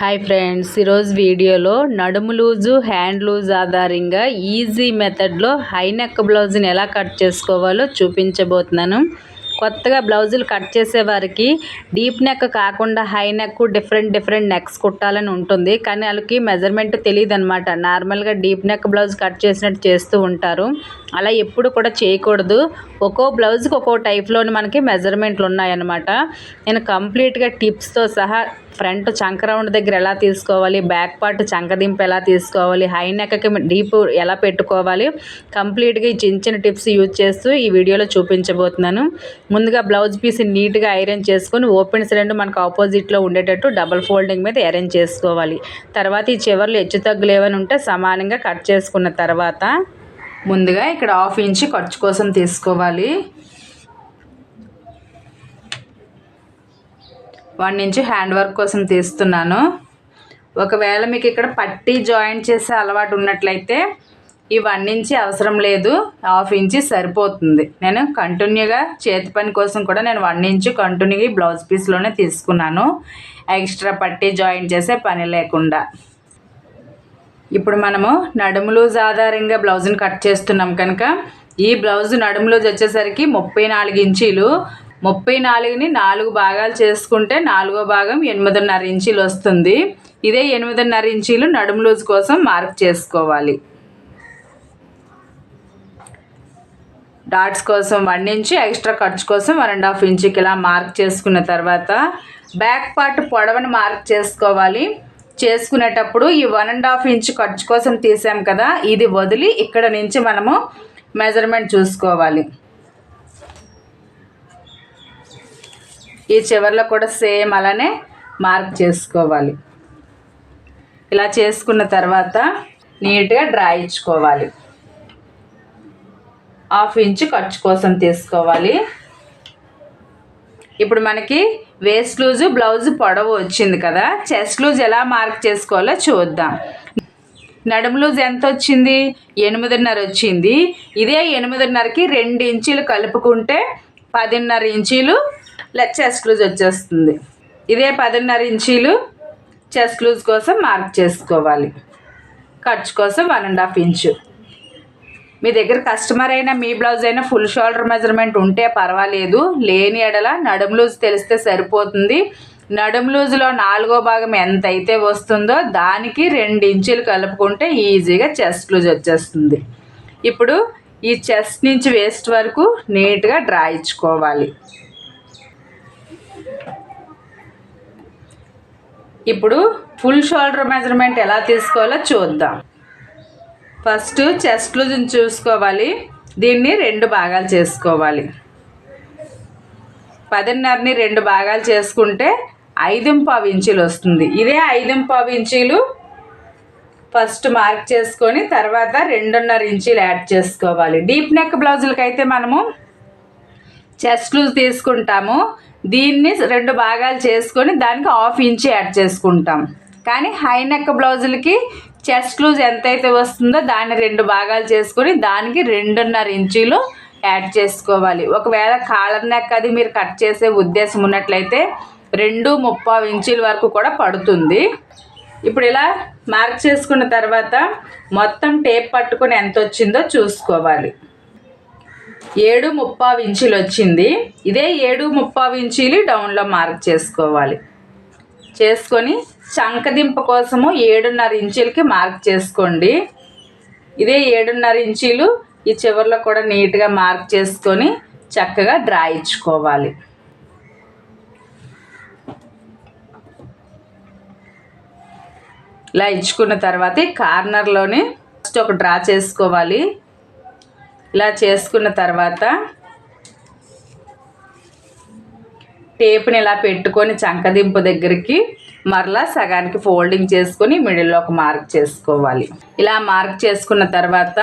Hi friends ఈరోజు వీడియోలో నడుము లూజు హ్యాండ్ లూజ్ ఆధారంగా ఈజీ మెథడ్లో హై నెక్ బ్లౌజ్ని ఎలా కట్ చేసుకోవాలో చూపించబోతున్నాను. కొత్తగా బ్లౌజులు కట్ చేసే వారికి డీప్ నెక్ కాకుండా high neck different different necks కుట్టాలని ఉంటుంది. కానీ వాళ్ళకి మెజర్మెంట్ తెలియదు అనమాట నార్మల్గా డీప్ నెక్ బ్లౌజ్ కట్ చేసినట్టు చేస్తూ ఉంటారు. అలా ఎప్పుడు కూడా చేయకూడదు. ఒక్కో బ్లౌజ్కి ఒక్కో టైప్లోని మనకి మెజర్మెంట్లు ఉన్నాయన్నమాట. నేను కంప్లీట్గా టిప్స్తో సహా ఫ్రంట్ చంక రౌండ్ దగ్గర ఎలా తీసుకోవాలి బ్యాక్ పార్ట్ చంకదింపు ఎలా తీసుకోవాలి హై నెక్కి డీప్ ఎలా పెట్టుకోవాలి కంప్లీట్గా ఈ చిన్న చిన్న టిప్స్ యూజ్ చేస్తూ ఈ వీడియోలో చూపించబోతున్నాను. ముందుగా బ్లౌజ్ పీస్ నీట్గా ఐరన్ చేసుకొని ఓపెన్స్ రెండు మనకు ఆపోజిట్లో ఉండేటట్టు డబల్ ఫోల్డింగ్ మీద అరేంజ్ చేసుకోవాలి. తర్వాత ఈ చివర్లు హెచ్చు తగ్గులు ఏమైనా ఉంటే సమానంగా కట్ చేసుకున్న తర్వాత ముందుగా ఇక్కడ హాఫ్ ఇంచ్ ఖర్చు కోసం తీసుకోవాలి. వన్ ఇంచ్ హ్యాండ్ వర్క్ కోసం తీస్తున్నాను. ఒకవేళ మీకు ఇక్కడ పట్టి జాయింట్ చేసే అలవాటు ఉన్నట్లయితే ఈ వన్ ఇంచి అవసరం లేదు హాఫ్ ఇంచి సరిపోతుంది. నేను కంటిన్యూగా చేతి పని కోసం కూడా నేను వన్ ఇంచు కంటిన్యూగా ఈ బ్లౌజ్ పీస్లోనే తీసుకున్నాను. ఎక్స్ట్రా పట్టి జాయింట్ చేసే పని లేకుండా. ఇప్పుడు మనము నడుము లూజ్ ఆధారంగా బ్లౌజ్ని కట్ చేస్తున్నాం కనుక ఈ బ్లౌజ్ నడుము లూజ్ వచ్చేసరికి ముప్పై నాలుగు ఇంచీలు ముప్పై నాలుగుని నాలుగు భాగాలు చేసుకుంటే నాలుగో భాగం ఎనిమిదిన్నర ఇంచీలు వస్తుంది. ఇదే ఎనిమిదిన్నర ఇంచీలు నడుము లూజ్ కోసం మార్క్ చేసుకోవాలి. డాట్స్ కోసం వన్ ఇంచు ఎక్స్ట్రా ఖర్చు కోసం వన్ అండ్ హాఫ్ ఇంచుకి ఇలా మార్క్ చేసుకున్న తర్వాత బ్యాక్ పార్ట్ పొడవని మార్క్ చేసుకోవాలి. చేసుకునేటప్పుడు ఈ వన్ అండ్ హాఫ్ ఇంచ్ ఖర్చు కోసం తీసాం కదా ఇది వదిలి ఇక్కడ నుంచి మనము మెజర్మెంట్ చూసుకోవాలి. ఈ చివరిలో కూడా సేమ్ అలానే మార్క్ చేసుకోవాలి. ఇలా చేసుకున్న తర్వాత నీట్గా డ్రాయించుకోవాలి హాఫ్ ఇంచ్ ఖర్చు కోసం తీసుకోవాలి. ఇప్పుడు మనకి వేస్ట్ లూజు బ్లౌజ్ పొడవు వచ్చింది కదా చెస్ట్ లూజ్ ఎలా మార్క్ చేసుకోవాలో చూద్దాం. నడుము లూజ్ ఎంత వచ్చింది? ఎనిమిదిన్నర వచ్చింది. ఇదే ఎనిమిదిన్నరకి రెండు ఇంచీలు కలుపుకుంటే పదిన్నర ఇంచీలు చెస్ట్ లూజ్ వచ్చేస్తుంది. ఇదే పదిన్నర ఇంచీలు చెస్ట్ లూజ్ కోసం మార్క్ చేసుకోవాలి. ఖర్చు కోసం వన్ అండ్ హాఫ్ ఇంచు మీ దగ్గర కస్టమర్ అయినా మీ బ్లౌజ్ అయినా ఫుల్ షోల్డర్ మెజర్మెంట్ ఉంటే పర్వాలేదు. లేని ఎడల నడుము లూజ్ తెలిస్తే సరిపోతుంది. నడుము లూజ్లో నాలుగో భాగం ఎంత అయితే వస్తుందో దానికి రెండు ఇంచులు కలుపుకుంటే ఈజీగా చెస్ట్ లూజ్ వచ్చేస్తుంది. ఇప్పుడు ఈ చెస్ట్ నుంచి వేస్ట్ వరకు నీట్గా డ్రా ఇప్పుడు ఫుల్ షోల్డర్ మెజర్మెంట్ ఎలా తీసుకోవాలో చూద్దాం. ఫస్ట్ చెస్ట్లో చూసుకోవాలి. దీన్ని రెండు భాగాలు చేసుకోవాలి. పదిన్నరని రెండు భాగాలు చేసుకుంటే ఐదుంపావు ఇంచీలు వస్తుంది. ఇదే ఐదుంపావు ఇంచీలు ఫస్ట్ మార్క్ చేసుకొని తర్వాత రెండున్నర ఇంచీలు యాడ్ చేసుకోవాలి. డీప్ నెక్ బ్లౌజులకి అయితే మనము చెస్ట్ లూజ్ తీసుకుంటాము. దీన్ని రెండు భాగాలు చేసుకొని దానికి హాఫ్ ఇంచ్ యాడ్ చేసుకుంటాం. కానీ హై నెక్ బ్లౌజులకి చెస్ట్ లూజ్ ఎంతైతే వస్తుందో దాన్ని రెండు భాగాలు చేసుకొని దానికి రెండున్నర ఇంచీలు యాడ్ చేసుకోవాలి. ఒకవేళ కాలర్ నెక్ అది మీరు కట్ చేసే ఉద్దేశం ఉన్నట్లయితే రెండు ముప్పావు ఇంచీల వరకు కూడా పడుతుంది. ఇప్పుడు ఇలా మార్క్ చేసుకున్న తర్వాత మొత్తం టేప్ పట్టుకుని ఎంత వచ్చిందో చూసుకోవాలి. ఏడు ముప్పావు ఇంచులు వచ్చింది. ఇదే ఏడు ముప్పావు ఇంచీలు డౌన్లో మార్క్ చేసుకోవాలి. చేసుకొని చంకదింప కోసము ఏడున్నర ఇంచులకి మార్క్ చేసుకోండి. ఇదే ఏడున్నర ఇంచీలు ఈ చివరిలో కూడా నీట్గా మార్క్ చేసుకొని చక్కగా డ్రా ఇచ్చుకోవాలి. ఇలా ఇచ్చుకున్న తర్వాత ఈ కార్నర్లోని ఫస్ట్ ఒక డ్రా చేసుకోవాలి. ఇలా చేసుకున్న తర్వాత టేప్ని ఇలా పెట్టుకొని చంకదింపు దగ్గరికి మరలా సగానికి ఫోల్డింగ్ చేసుకొని మిడిల్లో ఒక మార్క్ చేసుకోవాలి. ఇలా మార్క్ చేసుకున్న తర్వాత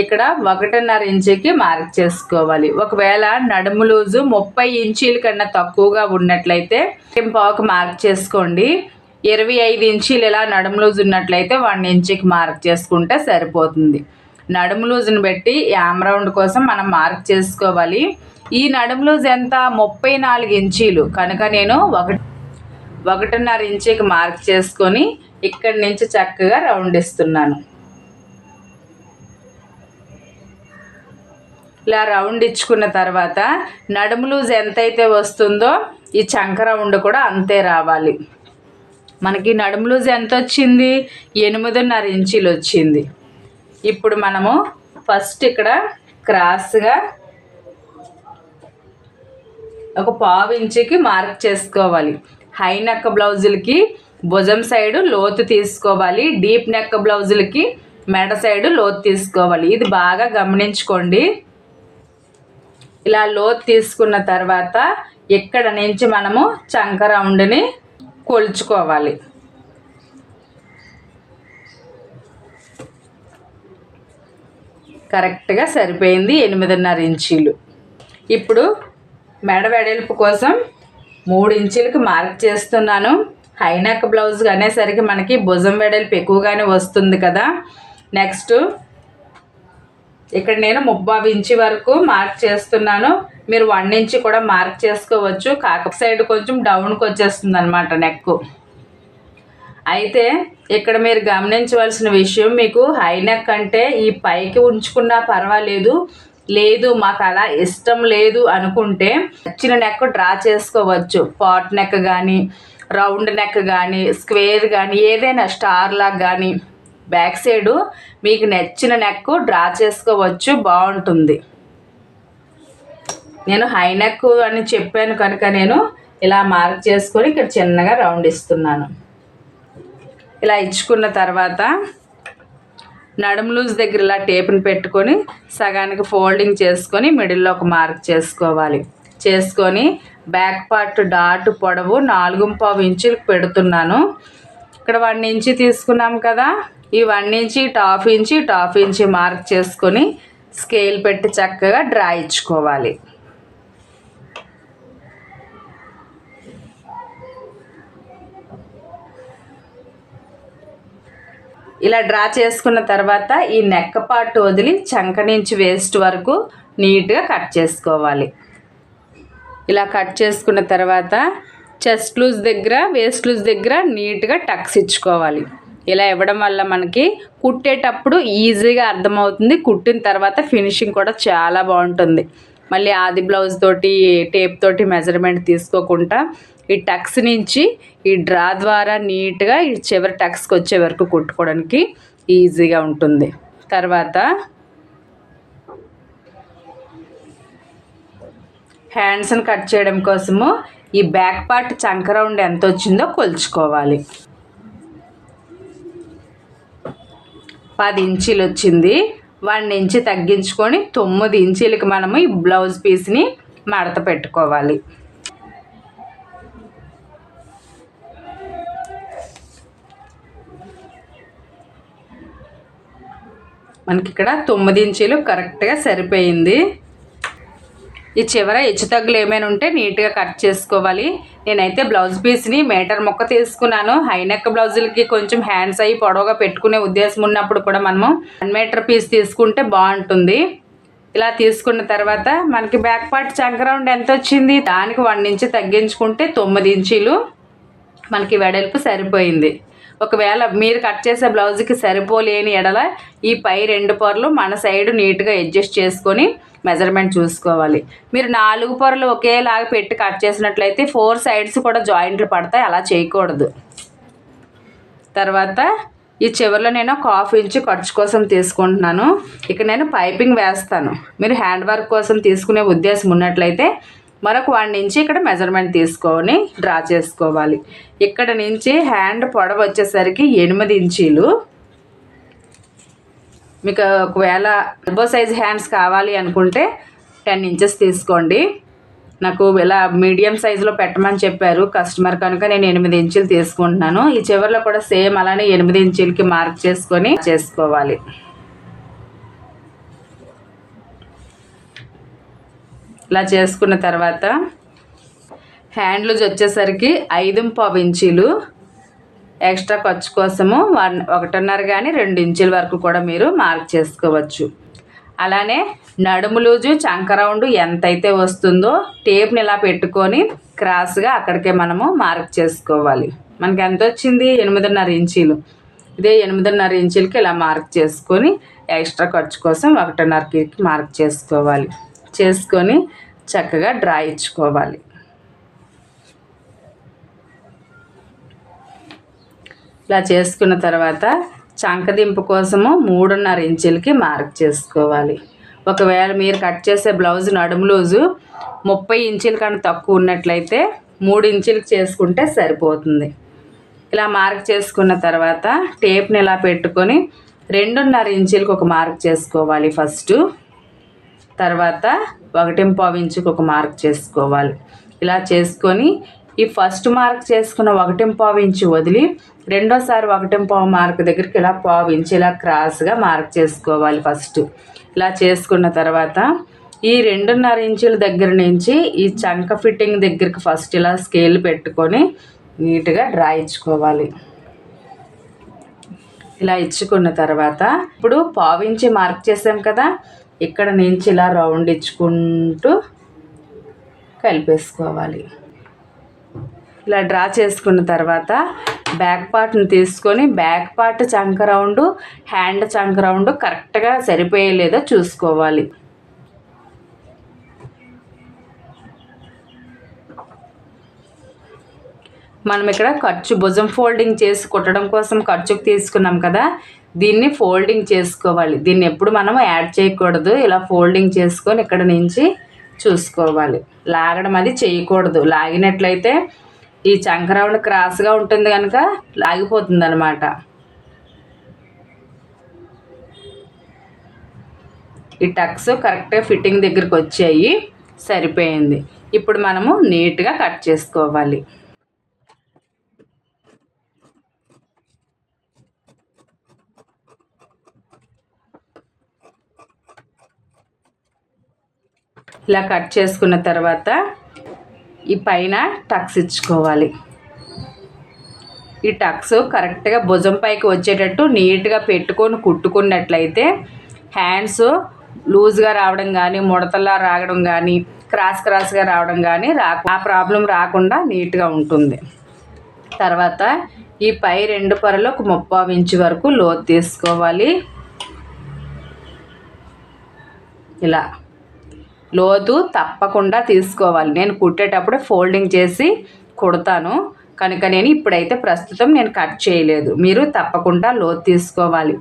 ఇక్కడ ఒకటిన్నర ఇంచుకి మార్క్ చేసుకోవాలి. ఒకవేళ నడుము లూజు ముప్పై ఇంచీల కన్నా తక్కువగా ఉన్నట్లయితే పావుకి మార్క్ చేసుకోండి. ఇరవై ఐదు ఇంచీలు ఇలా నడుము లూజ్ ఉన్నట్లయితే వన్ ఇంచుకి మార్క్ చేసుకుంటే సరిపోతుంది. నడుము లూజ్ని బట్టి యామ్ రౌండ్ కోసం మనం మార్క్ చేసుకోవాలి. ఈ నడుము లూజ్ ఎంత? ముప్పై నాలుగు ఇంచీలు. కనుక నేను ఒకటి ఒకటిన్నర ఇంచీకి మార్క్ చేసుకొని ఇక్కడి నుంచి చక్కగా రౌండ్ ఇస్తున్నాను. ఇలా రౌండ్ ఇచ్చుకున్న తర్వాత నడుము లూజ్ ఎంతైతే వస్తుందో ఈ చంక రౌండ్ కూడా అంతే రావాలి. మనకి నడుము లూజ్ ఎంత వచ్చింది ఎనిమిదిన్నర ఇంచీలు వచ్చింది ఇప్పుడు మనము ఫస్ట్ ఇక్కడ క్రాస్గా ఒక పావు ఇంచుకి మార్క్ చేసుకోవాలి. హై నెక్ బ్లౌజులకి భుజం సైడు లోతు తీసుకోవాలి. డీప్ నెక్ బ్లౌజులకి మెడ సైడు లోతు తీసుకోవాలి. ఇది బాగా గమనించుకోండి. ఇలా లోతు తీసుకున్న తర్వాత ఇక్కడ నుంచి మనము చంక రౌండ్ని కొలుచుకోవాలి. కరెక్ట్గా సరిపోయింది ఎనిమిదిన్నర ఇంచీలు. ఇప్పుడు మెడ వెడల్పు కోసం మూడు ఇంచులకు మార్క్ చేస్తున్నాను. హైనక్ బ్లౌజ్ అనేసరికి మనకి భుజం వెడల్పు ఎక్కువగానే వస్తుంది కదా. నెక్స్ట్ ఇక్కడ నేను ముప్పై ఇంచి వరకు మార్క్ చేస్తున్నాను. మీరు వన్ ఇంచి కూడా మార్క్ చేసుకోవచ్చు. కాక సైడ్ కొంచెం డౌన్కి వచ్చేస్తుంది అనమాట నెక్ అయితే ఇక్కడ మీరు గమనించవలసిన విషయం మీకు హై నెక్ అంటే ఈ పైకి ఉంచుకున్నా పర్వాలేదు. లేదు మాకు అలా ఇష్టం లేదు అనుకుంటే చిన్న నెక్ డ్రా చేసుకోవచ్చు. పాట్ నెక్ కానీ రౌండ్ నెక్ కానీ స్క్వేర్ కానీ ఏదైనా స్టార్ లాగా కానీ బ్యాక్ సైడు మీకు నచ్చిన నెక్ డ్రా చేసుకోవచ్చు. బాగుంటుంది. నేను హై నెక్ అని చెప్పాను కనుక నేను ఇలా మార్క్ చేసుకొని ఇక్కడ చిన్నగా రౌండ్ ఇస్తున్నాను. ఇలా ఇచ్చుకున్న తర్వాత నడుము లూజ్ దగ్గర ఇలా టేప్ని పెట్టుకొని సగానికి ఫోల్డింగ్ చేసుకొని మిడిల్లో ఒక మార్క్ చేసుకోవాలి. చేసుకొని బ్యాక్ పార్ట్ డాట్ పొడవు నాలుగు పావు ఇంచులకు పెడుతున్నాను. ఇక్కడ వన్ ఇంచి తీసుకున్నాం కదా. ఈ one inch tough inch top inch mark చేసుకొని స్కేల్ పెట్టి చక్కగా డ్రా ఇచ్చుకోవాలి. ఇలా డ్రా చేసుకున్న తర్వాత ఈ నెక్క పార్ట్ వదిలి చంక నుంచి వేస్ట్ వరకు నీట్గా కట్ చేసుకోవాలి. ఇలా కట్ చేసుకున్న తర్వాత చెస్ట్ లూజ్ దగ్గర వేస్ట్ లూజ్ దగ్గర నీట్గా టక్స్ ఇచ్చుకోవాలి. ఇలా ఇవ్వడం వల్ల మనకి కుట్టేటప్పుడు ఈజీగా అర్థమవుతుంది. కుట్టిన తర్వాత ఫినిషింగ్ కూడా చాలా బాగుంటుంది. మళ్ళీ ఆది బ్లౌజ్ తోటి టేప్ తోటి మెజర్మెంట్ తీసుకోకుండా ఈ టక్స్ నుంచి ఈ డ్రా ద్వారా నీట్గా ఈ చివరి టక్స్కి వచ్చే వరకు కుట్టుకోవడానికి ఈజీగా ఉంటుంది. తర్వాత హ్యాండ్స్ని కట్ చేయడం కోసము ఈ బ్యాక్ పార్ట్ చంక రౌండ్ ఎంత వచ్చిందో కొలుచుకోవాలి. పది ఇంచీలు వచ్చింది. వన్ ఇంచి తగ్గించుకొని తొమ్మిది ఇంచీలకి మనము ఈ బ్లౌజ్ పీస్ని మడత పెట్టుకోవాలి. మనకి ఇక్కడ తొమ్మిది ఇంచీలు కరెక్ట్గా సరిపోయింది. ఈ చివర హెచ్చు తగ్గులు ఏమైనా ఉంటే నీట్గా కట్ చేసుకోవాలి. నేనైతే బ్లౌజ్ పీస్ని మీటర్ మొక్క తీసుకున్నాను. హైనెక్ బ్లౌజులకి కొంచెం హ్యాండ్స్ అయ్యి పొడవుగా పెట్టుకునే ఉద్దేశం ఉన్నప్పుడు కూడా మనము వన్ మీటర్ పీస్ తీసుకుంటే బాగుంటుంది. ఇలా తీసుకున్న తర్వాత మనకి బ్యాక్ పార్ట్ చంకరౌండ్ ఎంత వచ్చింది? దానికి వన్ ఇంచు తగ్గించుకుంటే తొమ్మిది ఇంచీలు మనకి వెడల్పు సరిపోయింది. ఒకవేళ మీరు కట్ చేసే బ్లౌజ్కి సరిపోలేని ఎడల ఈ పై రెండు పొరలు మన సైడ్ నీట్గా అడ్జస్ట్ చేసుకొని మెజర్మెంట్ చూసుకోవాలి. మీరు నాలుగు పొరలు ఒకేలాగా పెట్టి కట్ చేసినట్లయితే ఫోర్ సైడ్స్ కూడా జాయింట్లు పడతాయి అలా చేయకూడదు. తర్వాత ఈ చివరిలో నేను ఒక హాఫ్ ఇంచ్ ఖర్చు కోసం తీసుకుంటున్నాను. ఇక్కడ నేను పైపింగ్ వేస్తాను. మీరు హ్యాండ్ వర్క్ కోసం తీసుకునే ఉద్దేశం ఉన్నట్లయితే మరొక వన్ నుంచి ఇక్కడ మెజర్మెంట్ తీసుకొని డ్రా చేసుకోవాలి. ఇక్కడ నుంచి హ్యాండ్ పొడవ వచ్చేసరికి ఎనిమిది ఇంచీలు. మీకు ఒకవేళ ఎల్బో సైజ్ హ్యాండ్స్ కావాలి అనుకుంటే టెన్ ఇంచెస్ తీసుకోండి. నాకు ఇలా మీడియం సైజులో పెట్టమని చెప్పారు కస్టమర్ కనుక నేను ఎనిమిది ఇంచులు తీసుకుంటున్నాను. ఈ చివరిలో కూడా సేమ్ అలానే ఎనిమిది ఇంచులకి మార్క్ చేసుకొని చేసుకోవాలి. ఇలా చేసుకున్న తర్వాత హ్యాండ్ లూజ్ వచ్చేసరికి ఐదు పావు ఇంచీలు ఎక్స్ట్రా ఖర్చు కోసము వన్ ఒకటిన్నర కానీ రెండు ఇంచుల వరకు కూడా మీరు మార్క్ చేసుకోవచ్చు. అలానే నడుము లూజు చంక రౌండ్ ఎంతైతే వస్తుందో టేప్ని ఇలా పెట్టుకొని క్రాస్గా అక్కడికే మనము మార్క్ చేసుకోవాలి. మనకి ఎంత వచ్చింది? ఎనిమిదిన్నర ఇంచీలు. ఇదే ఎనిమిదిన్నర ఇంచులకి ఇలా మార్క్ చేసుకొని ఎక్స్ట్రా ఖర్చు కోసం ఒకటిన్నరకి మార్క్ చేసుకోవాలి. చేసుకొని చక్కగా డ్రా ఇచ్చుకోవాలి. ఇలా చేసుకున్న తర్వాత చంకదింపు కోసము మూడున్నర ఇంచులకి మార్క్ చేసుకోవాలి. ఒకవేళ మీరు కట్ చేసే బ్లౌజ్ నడుము లూజు ముప్పై ఇంచుల కన్నా తక్కువ ఉన్నట్లయితే మూడు ఇంచులకి చేసుకుంటే సరిపోతుంది. ఇలా మార్క్ చేసుకున్న తర్వాత టేప్ని ఇలా పెట్టుకొని రెండున్నర ఇంచులకు ఒక మార్క్ చేసుకోవాలి ఫస్ట్. తర్వాత ఒకటి ఇంచుకు ఒక మార్క్ చేసుకోవాలి. ఇలా చేసుకొని ఈ ఫస్ట్ మార్క్ చేసుకున్న ఒకటి పావు ఇంచు వదిలి రెండోసారి ఒకటి పావు మార్క్ దగ్గరికి ఇలా పావు ఇంచు ఇలా క్రాస్గా మార్క్ చేసుకోవాలి ఫస్ట్. ఇలా చేసుకున్న తర్వాత ఈ రెండున్నర ఇంచుల దగ్గర నుంచి ఈ చంక ఫిట్టింగ్ దగ్గరికి ఫస్ట్ ఇలా స్కేల్ పెట్టుకొని నీట్గా డ్రా ఇచ్చుకోవాలి. ఇలా ఇచ్చుకున్న తర్వాత ఇప్పుడు పావించి మార్క్ చేసాం కదా ఇక్కడ నుంచి ఇలా రౌండ్ ఇచ్చుకుంటూ కలిపేసుకోవాలి. ఇలా డ్రా చేసుకున్న తర్వాత బ్యాక్ పార్ట్ని తీసుకొని బ్యాక్ పార్ట్ చంక రౌండ్ హ్యాండ్ చంక రౌండ్ కరెక్ట్గా సరిపోయేలేదో చూసుకోవాలి. మనం ఇక్కడ ఖర్చు భుజం ఫోల్డింగ్ చేసి కుట్టడం కోసం ఖర్చుకు తీసుకున్నాం కదా దీన్ని ఫోల్డింగ్ చేసుకోవాలి. దీన్ని ఎప్పుడు మనం యాడ్ చేయకూడదు. ఇలా ఫోల్డింగ్ చేసుకొని ఇక్కడ నుంచి చూసుకోవాలి. లాగడం అది చేయకూడదు. లాగినట్లయితే ఈ చంకరౌండ్ క్రాస్గా ఉంటుంది కనుక లాగిపోతుంది అనమాట ఈ టక్స్ కరెక్ట్గా ఫిట్టింగ్ దగ్గరికి వచ్చాయి. సరిపోయింది. ఇప్పుడు మనము నీట్గా కట్ చేసుకోవాలి. ఇలా కట్ చేసుకున్న తర్వాత ఈ పైన టక్స్ ఇచ్చుకోవాలి. ఈ టక్స్ కరెక్ట్గా భుజం పైకి వచ్చేటట్టు నీట్గా పెట్టుకొని కుట్టుకున్నట్లయితే హ్యాండ్స్ లూజ్గా రావడం కానీ ముడతల్లా రావడం కానీ క్రాస్ క్రాస్గా రావడం కానీ రా ఆ ప్రాబ్లం రాకుండా నీట్గా ఉంటుంది. తర్వాత ఈ పై రెండు పొరలు ఒక ముప్పావు ఇంచు వరకు లోతు తీసుకోవాలి. ఇలా. లోతు తప్పకుండా తీసుకోవాలి. నేను కుట్టేటప్పుడు ఫోల్డింగ్ చేసి కుడతాను. కనుక నేను ఇప్పుడైతే ప్రస్తుతం నేను కట్ చేయలేదు. మీరు తప్పకుండా లోతు తీసుకోవాలి.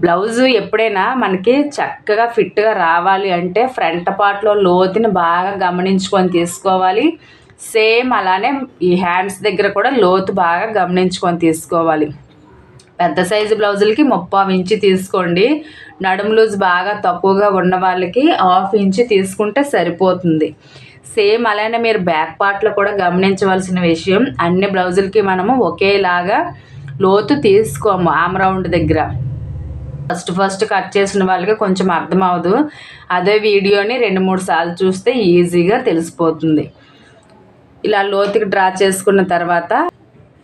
బ్లౌజు ఎప్పుడైనా మనకి చక్కగా ఫిట్గా రావాలి అంటే ఫ్రంట్ పార్ట్లో లోతుని బాగా గమనించుకొని తీసుకోవాలి. సేమ్ అలానే ఈ హ్యాండ్స్ దగ్గర కూడా లోతు బాగా గమనించుకొని తీసుకోవాలి. పెద్ద సైజు బ్లౌజులకి ముప్పావు ఇంచి తీసుకోండి. నడుము లూజ్ బాగా తక్కువగా ఉన్న వాళ్ళకి హాఫ్ ఇంచు తీసుకుంటే సరిపోతుంది. సేమ్ అలానే మీరు బ్యాక్ పార్ట్లో కూడా గమనించవలసిన విషయం అన్ని బ్లౌజులకి మనము ఒకేలాగా లోతు తీసుకోము ఆమ్ రౌండ్ దగ్గర. ఫస్ట్ ఫస్ట్ కట్ చేసిన వాళ్ళకి కొంచెం అర్థం అవ్వదు అదే వీడియోని రెండు మూడు సార్లు చూస్తే ఈజీగా తెలిసిపోతుంది. ఇలా లోతుకి డ్రా చేసుకున్న తర్వాత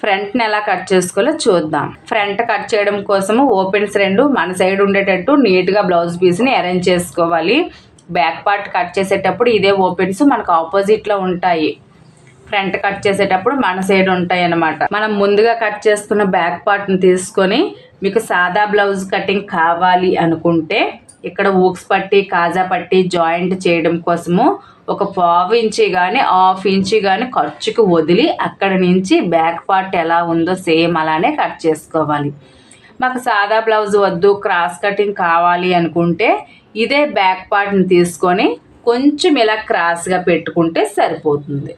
ఫ్రంట్ని ఎలా కట్ చేసుకోవాలో చూద్దాం. ఫ్రంట్ కట్ చేయడం కోసము ఓపెన్స్ రెండు మన సైడ్ ఉండేటట్టు నీట్గా బ్లౌజ్ పీస్ని అరేంజ్ చేసుకోవాలి. బ్యాక్ పార్ట్ కట్ చేసేటప్పుడు ఇదే ఓపెన్స్ మనకు ఆపోజిట్లో ఉంటాయి. ఫ్రంట్ కట్ చేసేటప్పుడు మన సైడ్ ఉంటాయి అన్నమాట మనం ముందుగా కట్ చేసుకున్న బ్యాక్ పార్ట్ని తీసుకొని మీకు సాదా బ్లౌజ్ కటింగ్ కావాలి అనుకుంటే ఇక్కడ ఊక్స్ పట్టి కాజా పట్టి జాయింట్ చేయడం కోసము ఒక పావు ఇంచి కానీ హాఫ్ ఇంచి కానీ ఖర్చుకు వదిలి అక్కడ నుంచి బ్యాక్ పార్ట్ ఎలా ఉందో సేమ్ అలానే కట్ చేసుకోవాలి. మాకు సాదా బ్లౌజ్ వద్దు క్రాస్ కటింగ్ కావాలి అనుకుంటే ఇదే బ్యాక్ పార్ట్ని తీసుకొని కొంచెం ఇలా క్రాస్గా పెట్టుకుంటే సరిపోతుంది.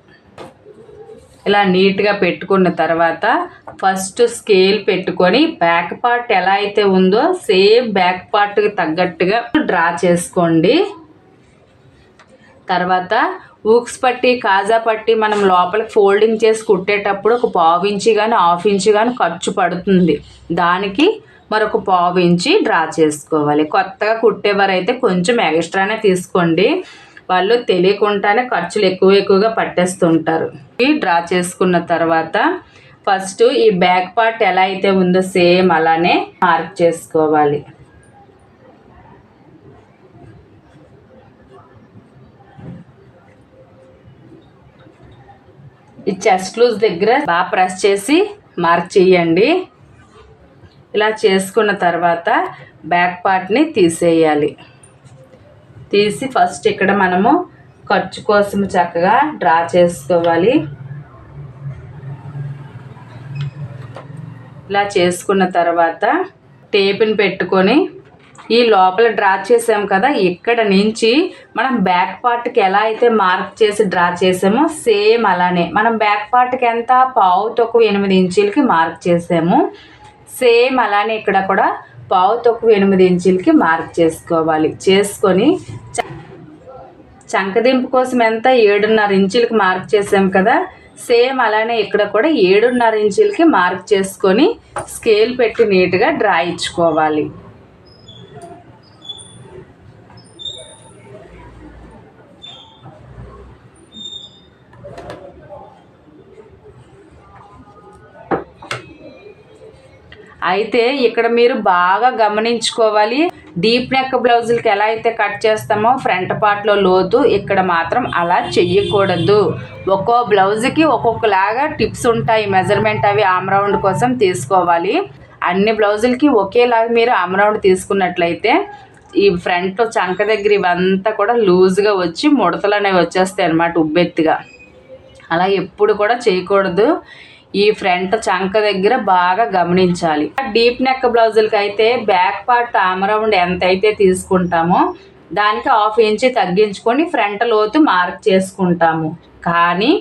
ఇలా నీట్గా పెట్టుకున్న తర్వాత ఫస్ట్ స్కేల్ పెట్టుకొని బ్యాక్ పార్ట్ ఎలా అయితే ఉందో సేమ్ బ్యాక్ పార్ట్కి తగ్గట్టుగా డ్రా చేసుకోండి. తర్వాత ఊక్స్ పట్టి కాజా పట్టి మనం లోపలికి ఫోల్డింగ్ చేసి కుట్టేటప్పుడు ఒక పావు ఇంచి కానీ హాఫ్ ఇంచి కానీ ఖర్చు పడుతుంది. దానికి మరొక పావు ఇంచి డ్రా చేసుకోవాలి. కొత్తగా కుట్టేవారైతే కొంచెం ఎక్స్ట్రానే తీసుకోండి. వాళ్ళు తెలియకుండానే ఖర్చులు ఎక్కువ ఎక్కువగా పట్టేస్తుంటారు. ఇవి డ్రా చేసుకున్న తర్వాత ఫస్ట్ ఈ బ్యాక్ పార్ట్ ఎలా అయితే ఉందో సేమ్ అలానే మార్క్ చేసుకోవాలి. ఈ చెస్ట్ లూజ్ దగ్గర బాగా ప్రెస్ చేసి మార్క్ చేయండి. ఇలా చేసుకున్న తర్వాత బ్యాక్ పార్ట్ని తీసేయాలి. తీసి ఫస్ట్ ఇక్కడ మనము ఖర్చు కోసం చక్కగా డ్రా చేసుకోవాలి. ఇలా చేసుకున్న తర్వాత టేపుని పెట్టుకొని ఈ లోపల డ్రా చేసాం కదా ఇక్కడ నుంచి మనం బ్యాక్ పార్ట్కి ఎలా అయితే మార్క్ చేసి డ్రా చేసామో సేమ్ అలానే. మనం బ్యాక్ పార్ట్కి ఎంత పావు తక్కువ ఎనిమిది ఇంచీలకి మార్క్ చేసాము. సేమ్ అలానే ఇక్కడ కూడా పావు తక్కువ ఎనిమిది ఇంచీలకి మార్క్ చేసుకోవాలి. చేసుకొని చ- చంకదింపు కోసం ఎంత ఏడున్నర ఇంచులకి మార్క్ చేసాం కదా సేమ్ అలానే ఇక్కడ కూడా ఏడున్నర ఇంచులకి మార్క్ చేసుకొని స్కేల్ పెట్టి నీట్గా డ్రా ఇచ్చుకోవాలి. అయితే ఇక్కడ మీరు బాగా గమనించుకోవాలి. డీప్ నెక్ బ్లౌజులకి ఎలా అయితే కట్ చేస్తామో ఫ్రంట్ పార్ట్లో లోతు ఇక్కడ మాత్రం అలా చెయ్యకూడదు. ఒక్కో బ్లౌజ్కి ఒక్కొక్కలాగా టిప్స్ ఉంటాయి. మెజర్మెంట్ అవి ఆమ్రౌండ్ కోసం తీసుకోవాలి. అన్ని బ్లౌజులకి ఒకేలాగా మీరు ఆమ్రౌండ్ తీసుకున్నట్లయితే ఈ ఫ్రంట్ చంక దగ్గర ఇవంతా కూడా లూజ్గా వచ్చి ముడతలు అనేవి వచ్చేస్తాయి అన్నమాట ఉబ్బెత్తిగా. అలా ఎప్పుడు కూడా చేయకూడదు. ఈ ఫ్రంట్ చంక దగ్గర బాగా గమనించాలి. డీప్ నెక్ బ్లౌజులకి అయితే బ్యాక్ పార్ట్ ఆమరౌండ్ ఎంత అయితే తీసుకుంటామో దానికి హాఫ్ ఇంచ్ తగ్గించుకొని ఫ్రంట్ లోతు మార్క్ చేసుకుంటాము. కానీ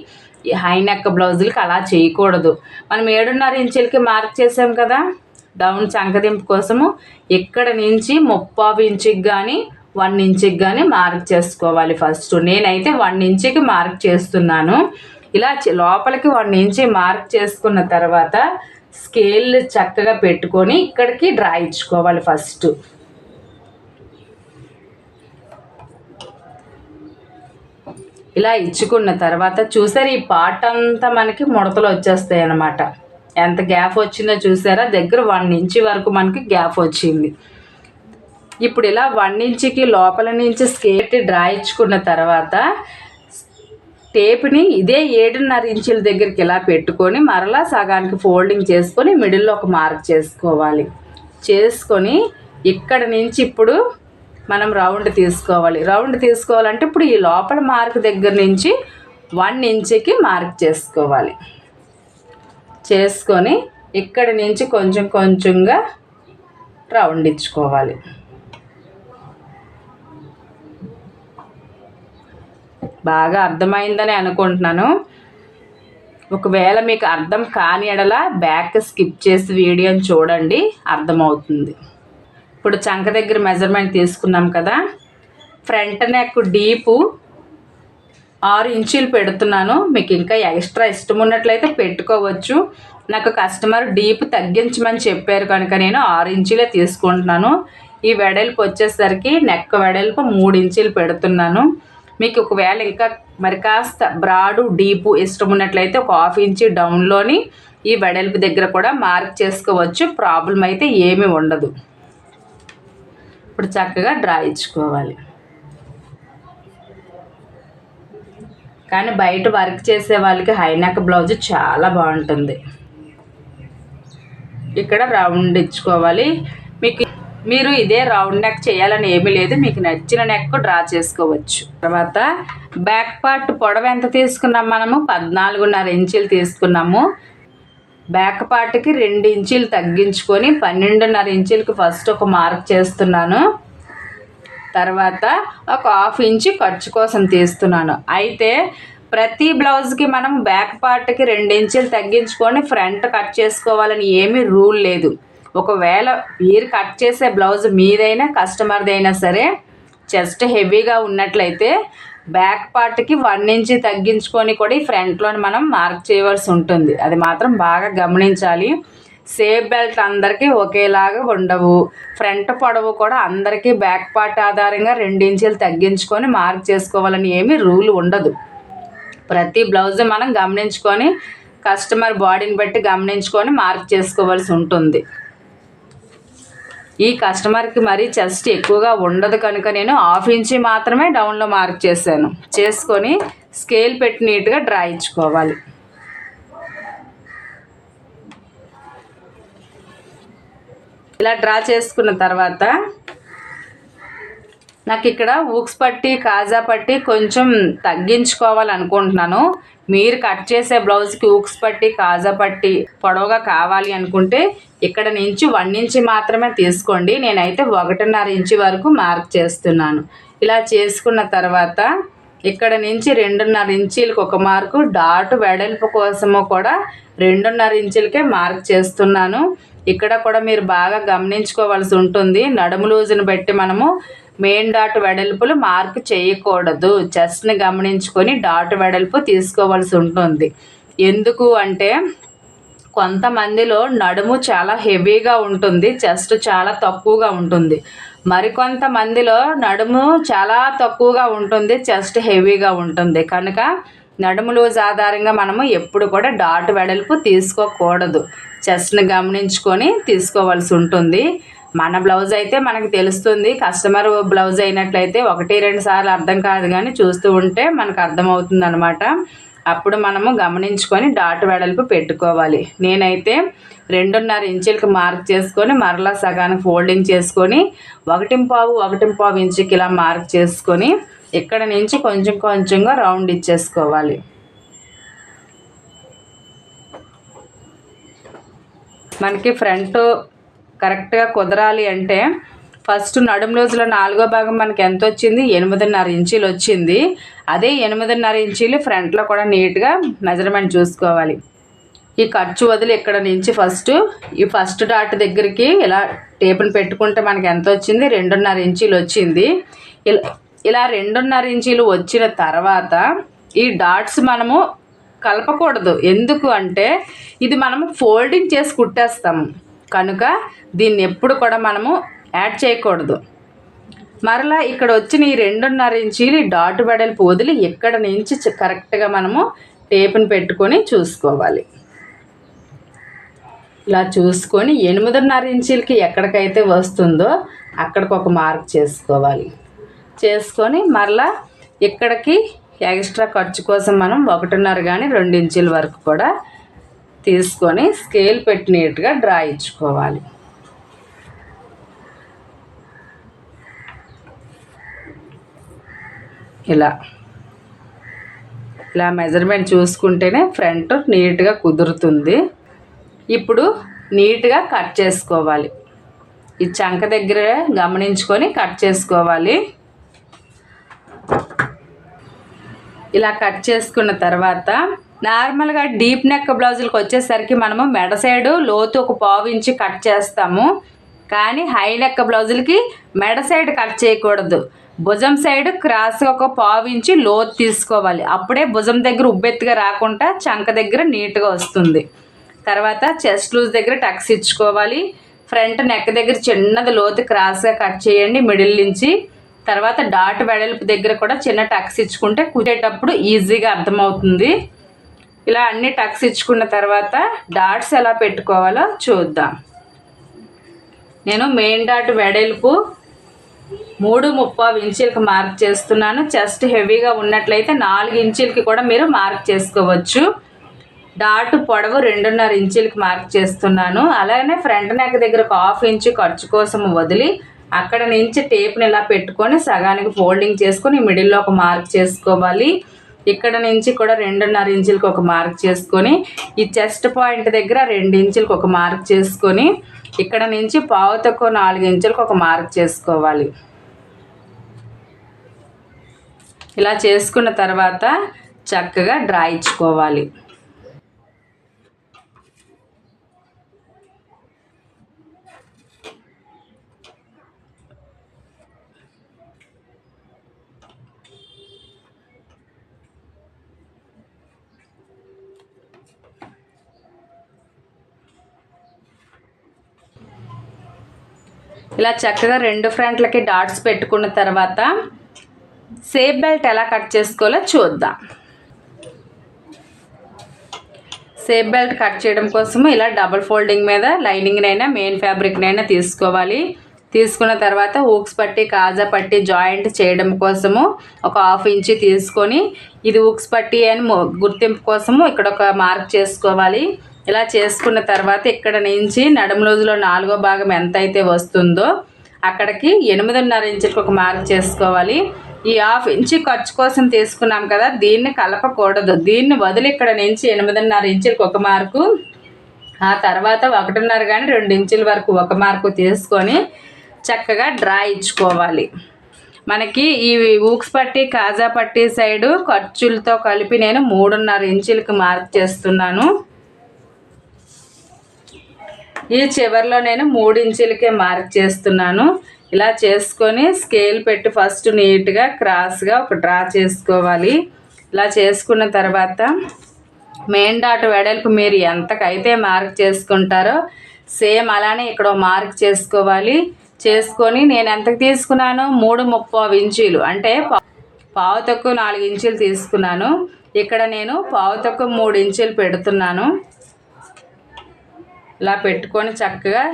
హై నెక్ బ్లౌజులకి అలా చేయకూడదు. మనం ఏడున్నర ఇంచులకి మార్క్ చేసాం కదా డౌన్ చంకదింపు కోసము ఇక్కడ నుంచి ముప్పావు ఇంచుకి కానీ వన్ ఇంచుకి కానీ మార్క్ చేసుకోవాలి ఫస్ట్. నేనైతే వన్ ఇంచుకి మార్క్ చేస్తున్నాను. ఇలా లోపలికి వన్ ఇంచి మార్క్ చేసుకున్న తర్వాత స్కేల్ చక్కగా పెట్టుకొని ఇక్కడికి డ్రా ఇచ్చుకోవాలి ఫస్ట్. ఇలా ఇచ్చుకున్న తర్వాత చూసారు ఈ పార్ట్ అంతా మనకి ముడతలు వచ్చేస్తాయి అన్నమాట ఎంత గ్యాప్ వచ్చిందో చూసారా? దగ్గర వన్ ఇంచి వరకు మనకి గ్యాప్ వచ్చింది. ఇప్పుడు ఇలా వన్ ఇంచుకి లోపల నుంచి స్కేట్ డ్రా ఇచ్చుకున్న తర్వాత టేప్ని ఇదే ఏడున్నర ఇంచుల దగ్గరికి ఇలా పెట్టుకొని మరలా సగానికి ఫోల్డింగ్ చేసుకొని మిడిల్లో ఒక మార్క్ చేసుకోవాలి. చేసుకొని ఇక్కడ నుంచి ఇప్పుడు మనం రౌండ్ తీసుకోవాలి. రౌండ్ తీసుకోవాలంటే ఇప్పుడు ఈ లోపల మార్క్ దగ్గర నుంచి వన్ ఇంచుకి మార్క్ చేసుకోవాలి. చేసుకొని ఇక్కడ నుంచి కొంచెం కొంచెంగా రౌండ్ ఇచ్చుకోవాలి. బాగా అర్థమైందని అనుకుంటున్నాను. ఒకవేళ మీకు అర్థం కాని ఎడల బ్యాక్ స్కిప్ చేసి వీడియోని చూడండి అర్థమవుతుంది. ఇప్పుడు చంక దగ్గర మెజర్మెంట్ తీసుకున్నాం కదా. ఫ్రంట్ నెక్ డీపు ఆరు ఇంచీలు పెడుతున్నాను. మీకు ఇంకా ఎక్స్ట్రా ఇష్టం ఉన్నట్లయితే పెట్టుకోవచ్చు. నాకు కస్టమర్ డీప్ తగ్గించమని చెప్పారు కనుక నేను ఆరు ఇంచులే తీసుకుంటున్నాను. ఈ వెడల్పు వచ్చేసరికి నెక్ వెడల్పు మూడు ఇంచులు పెడుతున్నాను. మీకు ఒకవేళ ఇంకా మరి కాస్త బ్రాడు డీపు ఇష్టం ఉన్నట్లయితే ఒక హాఫ్ ఇంచి డౌన్లోని ఈ వెడల్పు దగ్గర కూడా మార్క్ చేసుకోవచ్చు. ప్రాబ్లం అయితే ఏమీ ఉండదు. ఇప్పుడు చక్కగా డ్రా ఇచ్చుకోవాలి. కానీ బయట వర్క్ చేసే వాళ్ళకి హైనాక్ బ్లౌజ్ చాలా బాగుంటుంది. ఇక్కడ రౌండ్ ఇచ్చుకోవాలి. మీకు మీరు ఇదే రౌండ్ నెక్ చేయాలని ఏమీ లేదు. మీకు నచ్చిన నెక్ డ్రా చేసుకోవచ్చు. తర్వాత బ్యాక్ పార్ట్ పొడవు ఎంత తీసుకున్నాం మనము? పద్నాలుగున్నర ఇంచులు తీసుకున్నాము. బ్యాక్ పార్ట్కి రెండు ఇంచులు తగ్గించుకొని పన్నెండున్నర ఇంచులకి ఫస్ట్ ఒక మార్క్ చేస్తున్నాను. తర్వాత ఒక హాఫ్ ఇంచ్ ఖర్చు కోసం తీస్తున్నాను. అయితే ప్రతి బ్లౌజ్కి మనం బ్యాక్ పార్ట్కి రెండు ఇంచులు తగ్గించుకొని ఫ్రంట్ కట్ చేసుకోవాలని ఏమీ రూల్ లేదు. ఒకవేళ మీరు కట్ చేసే బ్లౌజ్ మీదైనా కస్టమర్దైనా సరే చెస్ట్ హెవీగా ఉన్నట్లయితే బ్యాక్ పార్ట్కి వన్ ఇంచ్ తగ్గించుకొని కూడా ఈ ఫ్రంట్లోని మనం మార్క్ చేయవలసి ఉంటుంది. అది మాత్రం బాగా గమనించాలి. సేఫ్ బెల్ట్ అందరికీ ఒకేలాగా ఉండవు. ఫ్రంట్ పొడవు కూడా అందరికీ బ్యాక్ పార్ట్ ఆధారంగా రెండు ఇంచులు తగ్గించుకొని మార్క్ చేసుకోవాలని ఏమీ రూల్ ఉండదు. ప్రతి బ్లౌజ్ మనం గమనించుకొని కస్టమర్ బాడీని బట్టి గమనించుకొని మార్క్ చేసుకోవాల్సి ఉంటుంది. ఈ కస్టమర్కి మరీ చెస్ట్ ఎక్కువగా ఉండదు కనుక నేను హాఫ్ ఇంచి మాత్రమే డౌన్లో మార్క్ చేశాను. చేసుకొని స్కేల్ పెట్టి నీట్గా డ్రా ఇచ్చుకోవాలి. ఇలా డ్రా చేసుకున్న తర్వాత నాకు ఇక్కడ ఊక్స్ పట్టి కాజా పట్టి కొంచెం తగ్గించుకోవాలనుకుంటున్నాను. మీరు కట్ చేసే బ్లౌజ్కి ఊక్స్ పట్టి కాజా పట్టి పొడవుగా కావాలి అనుకుంటే ఇక్కడ నుంచి వన్ ఇంచి మాత్రమే తీసుకోండి. నేనైతే ఒకటిన్నర ఇంచి వరకు మార్క్ చేస్తున్నాను. ఇలా చేసుకున్న తర్వాత ఇక్కడ నుంచి రెండున్నర ఇంచీలకు ఒక మార్కు డాట్ వెడల్పు కోసము కూడా రెండున్నర ఇంచులకే మార్క్ చేస్తున్నాను. ఇక్కడ కూడా మీరు బాగా గమనించుకోవాల్సి ఉంటుంది. నడుము లూజును బట్టి మనము మెయిన్ డాట్ వెడల్పులు మార్క్ చేయకూడదు. చెస్ట్ని గమనించుకొని డాట్ వెడల్పు తీసుకోవాల్సి ఉంటుంది. ఎందుకు అంటే కొంతమందిలో నడుము చాలా హెవీగా ఉంటుంది చెస్ట్ చాలా తక్కువగా ఉంటుంది. మరికొంతమందిలో నడుము చాలా తక్కువగా ఉంటుంది చెస్ట్ హెవీగా ఉంటుంది. కనుక నడుము లూజ్ ఆధారంగా మనము ఎప్పుడు కూడా డాట్ వెడల్పు తీసుకోకూడదు. చెస్ట్ని గమనించుకొని తీసుకోవాల్సి ఉంటుంది. మన బ్లౌజ్ అయితే మనకు తెలుస్తుంది. కస్టమర్ బ్లౌజ్ అయినట్లయితే ఒకటి రెండు సార్లు అర్థం కాదు కానీ చూస్తూ ఉంటే మనకు అర్థమవుతుంది అనమాట అప్పుడు మనము గమనించుకొని డాట్ వెడల్పు పెట్టుకోవాలి. నేనైతే రెండున్నర ఇంచులకు మార్క్ చేసుకొని మరలా సగానికి ఫోల్డింగ్ చేసుకొని ఒకటి పావు ఒకటి పావు ఇంచుకి ఇలా మార్క్ చేసుకొని ఇక్కడ నుంచి కొంచెం కొంచెంగా రౌండ్ ఇచ్చేసుకోవాలి. మనకి ఫ్రంట్ కరెక్ట్గా కుదరాలి అంటే ఫస్ట్ నడుము రోజులో నాలుగో భాగం మనకి ఎంత వచ్చింది ఎనిమిదిన్నర ఇంచీలు వచ్చింది అదే ఎనిమిదిన్నర ఇంచీలు ఫ్రంట్లో కూడా నీట్గా మెజర్మెంట్ చూసుకోవాలి. ఈ ఖర్చు వదిలి ఇక్కడ నుంచి ఫస్ట్ ఈ ఫస్ట్ డాట్ దగ్గరికి ఇలా టేపును పెట్టుకుంటే మనకి ఎంత వచ్చింది రెండున్నర ఇంచీలు వచ్చింది ఇలా ఇలా రెండున్నర ఇంచీలు వచ్చిన తర్వాత ఈ డాట్స్ మనము కలపకూడదు. ఎందుకు అంటే ఇది మనము ఫోల్డింగ్ చేసి కుట్టేస్తాము. కనుక దీన్ని ఎప్పుడు కూడా మనము యాడ్ చేయకూడదు. మరలా ఇక్కడ వచ్చిన ఈ రెండున్నర ఇంచీలు డాట్ వెడల్పు వదిలి ఇక్కడ నుంచి కరెక్ట్గా మనము టేపుని పెట్టుకొని చూసుకోవాలి. ఇలా చూసుకొని ఎనిమిదిన్నర ఇంచీలకి ఎక్కడికైతే వస్తుందో అక్కడికి ఒక మార్క్ చేసుకోవాలి. చేసుకొని మరలా ఇక్కడికి ఎక్స్ట్రా ఖర్చు కోసం మనం ఒకటిన్నర కానీ రెండు ఇంచుల వరకు కూడా తీసుకొని స్కేల్ పెట్టినట్టుగా డ్రా ఇచ్చుకోవాలి. ఇలా. ఇలా మెజర్మెంట్ చూసుకుంటేనే ఫ్రంట్ నీట్గా కుదురుతుంది. ఇప్పుడు నీట్గా కట్ చేసుకోవాలి. ఈ చంక దగ్గర గమనించుకొని కట్ చేసుకోవాలి. ఇలా కట్ చేసుకున్న తర్వాత నార్మల్గా డీప్ నెక్ బ్లౌజులకు వచ్చేసరికి మనము మెడ సైడు లోతు ఒక పావు ఇంచి కట్ చేస్తాము. కానీ హై నెక్ బ్లౌజులకి మెడ సైడ్ కట్ చేయకూడదు. భుజం సైడ్ క్రాస్ ఒక పావు ఇంచి లోతు తీసుకోవాలి. అప్పుడే భుజం దగ్గర ఉబ్బెత్తుగా రాకుండా చంక దగ్గర నీట్గా వస్తుంది. తర్వాత చెస్ట్ లూజ్ దగ్గర టక్స్ ఇచ్చుకోవాలి. ఫ్రంట్ నెక్ దగ్గర చిన్నది లోతు క్రాస్గా కట్ చేయండి మిడిల్ నుంచి. తర్వాత డాట్ వెడల్పు దగ్గర కూడా చిన్న టక్స్ ఇచ్చుకుంటే కుట్టేటప్పుడు ఈజీగా అర్థమవుతుంది. ఇలా అన్ని టక్స్ ఇచ్చుకున్న తర్వాత డాట్స్ ఎలా పెట్టుకోవాలో చూద్దాం. నేను మెయిన్ డాట్ వెడల్పు మూడు ముప్పావు ఇంచులకి మార్క్ చేస్తున్నాను. చెస్ట్ హెవీగా ఉన్నట్లయితే నాలుగు ఇంచులకి కూడా మీరు మార్క్ చేసుకోవచ్చు. డాట్ పొడవు రెండున్నర ఇంచులకి మార్క్ చేస్తున్నాను. అలాగే ఫ్రంట్ నెక్ దగ్గర ఒక హాఫ్ ఇంచు ఖర్చు కోసం వదిలి అక్కడ నుంచి టేప్ని ఇలా పెట్టుకొని సగానికి ఫోల్డింగ్ చేసుకొని మిడిల్లో ఒక మార్క్ చేసుకోవాలి. ఇక్కడ నుంచి కూడా రెండున్నర ఇంచులకు ఒక మార్క్ చేసుకొని ఈ చెస్ట్ పాయింట్ దగ్గర రెండు ఇంచులకు ఒక మార్క్ చేసుకొని ఇక్కడ నుంచి పావు తక్కువ నాలుగు ఇంచులకు ఒక మార్క్ చేసుకోవాలి. ఇలా చేసుకున్న తర్వాత చక్కగా డ్రా ఇలా చక్కగా రెండు ఫ్రంట్లకి డాట్స్ పెట్టుకున్న తర్వాత సేఫ్ బెల్ట్ ఎలా కట్ చేసుకోవాలో చూద్దాం. సేఫ్ బెల్ట్ కట్ చేయడం కోసము ఇలా డబుల్ ఫోల్డింగ్ మీద లైనింగ్నైనా మెయిన్ ఫ్యాబ్రిక్నైనా తీసుకోవాలి. తీసుకున్న తర్వాత ఊక్స్ పట్టి కాజా పట్టి జాయింట్ చేయడం కోసము ఒక హాఫ్ ఇంచి తీసుకొని ఇది ఊక్స్ పట్టి అని గుర్తింపు కోసము ఇక్కడ ఒక మార్క్ చేసుకోవాలి. ఇలా చేసుకున్న తర్వాత ఇక్కడ నుంచి నడుము రోజులో నాలుగో భాగం ఎంత అయితే వస్తుందో అక్కడికి ఎనిమిదిన్నర ఇంచులకు ఒక మార్క్ చేసుకోవాలి. ఈ హాఫ్ ఇంచి ఖర్చు కోసం తీసుకున్నాం కదా దీన్ని కలపకూడదు. దీన్ని వదిలి ఇక్కడ నుంచి ఎనిమిదిన్నర ఇంచులకు ఒక మార్కు ఆ తర్వాత ఒకటిన్నర కానీ రెండు ఇంచుల వరకు ఒక మార్కు తీసుకొని చక్కగా డ్రా ఇచ్చుకోవాలి. మనకి ఈ ఊక్స్ పట్టి కాజా పట్టి సైడు ఖర్చులతో కలిపి నేను మూడున్నర ఇంచులకు మార్క్ చేస్తున్నాను. ఈ చివరిలో నేను మూడు ఇంచులకే మార్క్ చేస్తున్నాను. ఇలా చేసుకొని స్కేల్ పెట్టి ఫస్ట్ నీట్గా క్రాస్గా ఒక డ్రా చేసుకోవాలి. ఇలా చేసుకున్న తర్వాత మెయిన్ డాట్ వెడల్పు మీరు ఎంతకైతే మార్క్ చేసుకుంటారో సేమ్ అలానే ఇక్కడ మార్క్ చేసుకోవాలి. చేసుకొని నేను ఎంతకు తీసుకున్నాను? మూడు ముప్పై ఇంచులు. అంటే పావు తక్కువ నాలుగు ఇంచులు తీసుకున్నాను. ఇక్కడ నేను పావు తక్కువ మూడు ఇంచులు పెడుతున్నాను. ఇలా పెట్టుకొని చక్కగా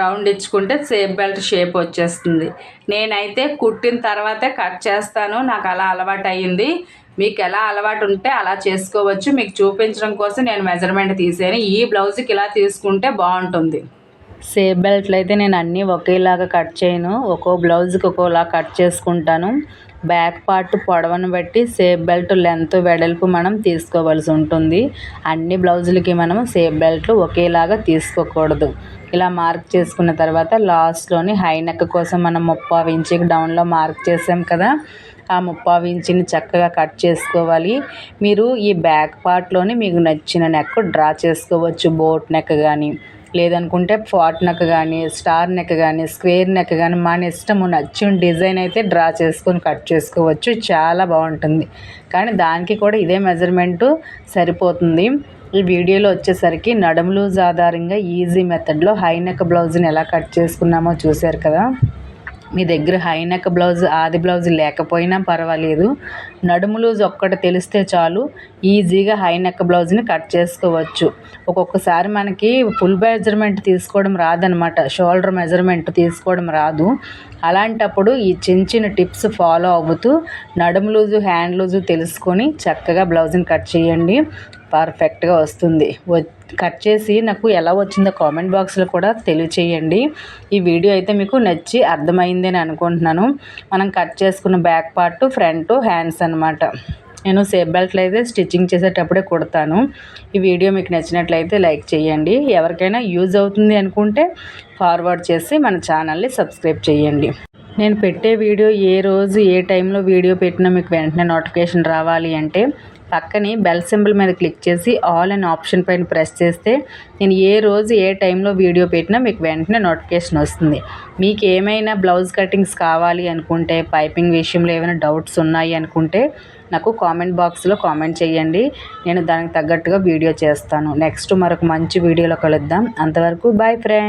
రౌండ్ ఇచ్చుకుంటే సేఫ్ బెల్ట్ షేప్ వచ్చేస్తుంది. నేనైతే కుట్టిన తర్వాతే కట్ చేస్తాను. నాకు అలా అలవాటు అయ్యింది. మీకు ఎలా అలవాటు ఉంటే అలా చేసుకోవచ్చు. మీకు చూపించడం కోసం నేను మెజర్మెంట్ తీసాను. ఈ బ్లౌజ్కి ఇలా తీసుకుంటే బాగుంటుంది. సేఫ్ బెల్ట్లు అయితే నేను అన్నీ ఒకేలాగా కట్ చేయను. ఒక్కో బ్లౌజ్కి ఒక్కోలా కట్ చేసుకుంటాను. బ్యాక్ పార్ట్ పొడవను బట్టి సేఫ్ బెల్ట్ లెంత్ వెడల్పు మనం తీసుకోవాల్సి ఉంటుంది. అన్ని బ్లౌజులకి మనం సేఫ్ బెల్ట్లు ఒకేలాగా తీసుకోకూడదు. ఇలా మార్క్ చేసుకున్న తర్వాత లాస్ట్లోని హై నెక్ కోసం మనం ముప్పావు ఇంచుకి డౌన్లో మార్క్ చేసాం కదా ఆ ముప్పావు ఇంచుని చక్కగా కట్ చేసుకోవాలి. మీరు ఈ బ్యాక్ పార్ట్లోని మీకు నచ్చిన నెక్ డ్రా చేసుకోవచ్చు బోట్ నెక్ కానీ లేదనుకుంటే ఫాట్ నెక్ కానీ స్టార్ నెక్ కానీ స్క్వేర్ నెక్ కానీ మన ఇష్టము నచ్చిన డిజైన్ అయితే డ్రా చేసుకొని కట్ చేసుకోవచ్చు. చాలా బాగుంటుంది. కానీ దానికి కూడా ఇదే మెజర్మెంటు సరిపోతుంది. ఈ వీడియోలో వచ్చేసరికి నడుము లూజ్ ఆధారంగా ఈజీ మెథడ్లో హై నెక్ బ్లౌజ్ని ఎలా కట్ చేసుకున్నామో చూశారు కదా. మీ దగ్గర హై నెక్ బ్లౌజ్ ఆది బ్లౌజ్ లేకపోయినా పర్వాలేదు. నడుము లూజ్ ఒక్కటి తెలిస్తే చాలు ఈజీగా హై నెక్ బ్లౌజ్ని కట్ చేసుకోవచ్చు. ఒక్కొక్కసారి మనకి ఫుల్ మెజర్మెంట్ తీసుకోవడం రాదనమాట. షోల్డర్ మెజర్మెంట్ తీసుకోవడం రాదు. అలాంటప్పుడు ఈ చిన్న చిన్న టిప్స్ ఫాలో అవుతూ నడుము లూజు హ్యాండ్ లూజు తెలుసుకొని చక్కగా బ్లౌజ్ని కట్ చేయండి. పర్ఫెక్ట్గా వస్తుంది. కట్ చేసి నాకు ఎలా వచ్చిందో కామెంట్ బాక్స్లో కూడా తెలియచేయండి. ఈ వీడియో అయితే మీకు నచ్చి అర్థమైంది అని అనుకుంటున్నాను. మనం కట్ చేసుకున్న బ్యాక్ పార్ట్ ఫ్రంట్ హ్యాండ్స్ అనమాట నేను సేఫ్ బెల్ట్లు అయితే స్టిచ్చింగ్ చేసేటప్పుడే కుడతాను. ఈ వీడియో మీకు నచ్చినట్లయితే లైక్ చేయండి. ఎవరికైనా యూజ్ అవుతుంది అనుకుంటే ఫార్వర్డ్ చేసి మన ఛానల్ని సబ్స్క్రైబ్ చేయండి. నేను పెట్టే వీడియో ఏ రోజు ఏ టైంలో వీడియో పెట్టినా మీకు వెంటనే నోటిఫికేషన్ రావాలి అంటే పక్కనే బెల్ సింబల్ మీద క్లిక్ చేసి ఆల్ అనే ఆప్షన్ పైన ప్రెస్ చేస్తే నేను ఏ రోజు ఏ టైంలో వీడియో పెట్టినా మీకు వెంటనే నోటిఫికేషన్ వస్తుంది. మీకు ఏమైనా బ్లౌజ్ కటింగ్స్ కావాలి అనుకుంటే పైపింగ్ విషయంలో ఏమైనా డౌట్స్ ఉన్నాయి అనుకుంటే నాకు కామెంట్ బాక్స్లో కామెంట్ చేయండి. నేను దానికి తగ్గట్టుగా వీడియో చేస్తాను. నెక్స్ట్ మరొక మంచి వీడియోలో కలుద్దాం. అంతవరకు బాయ్ ఫ్రెండ్.